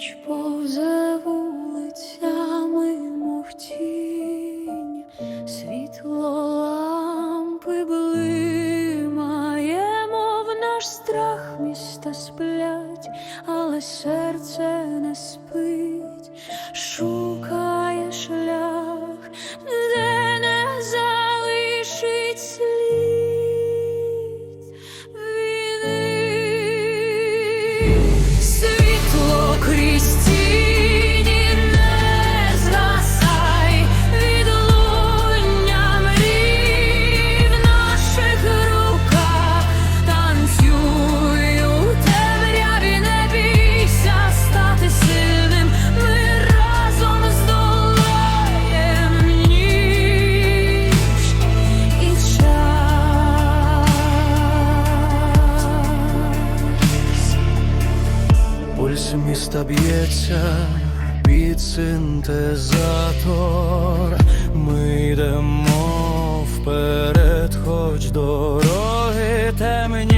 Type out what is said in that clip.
Ніч вулицями, мов тінь, світло лампи наш страх міста сплять, але серце не спить, шукає шлях. Серце міста б'ється під синтезатор, ми йдемо вперед, хоч дороги темні.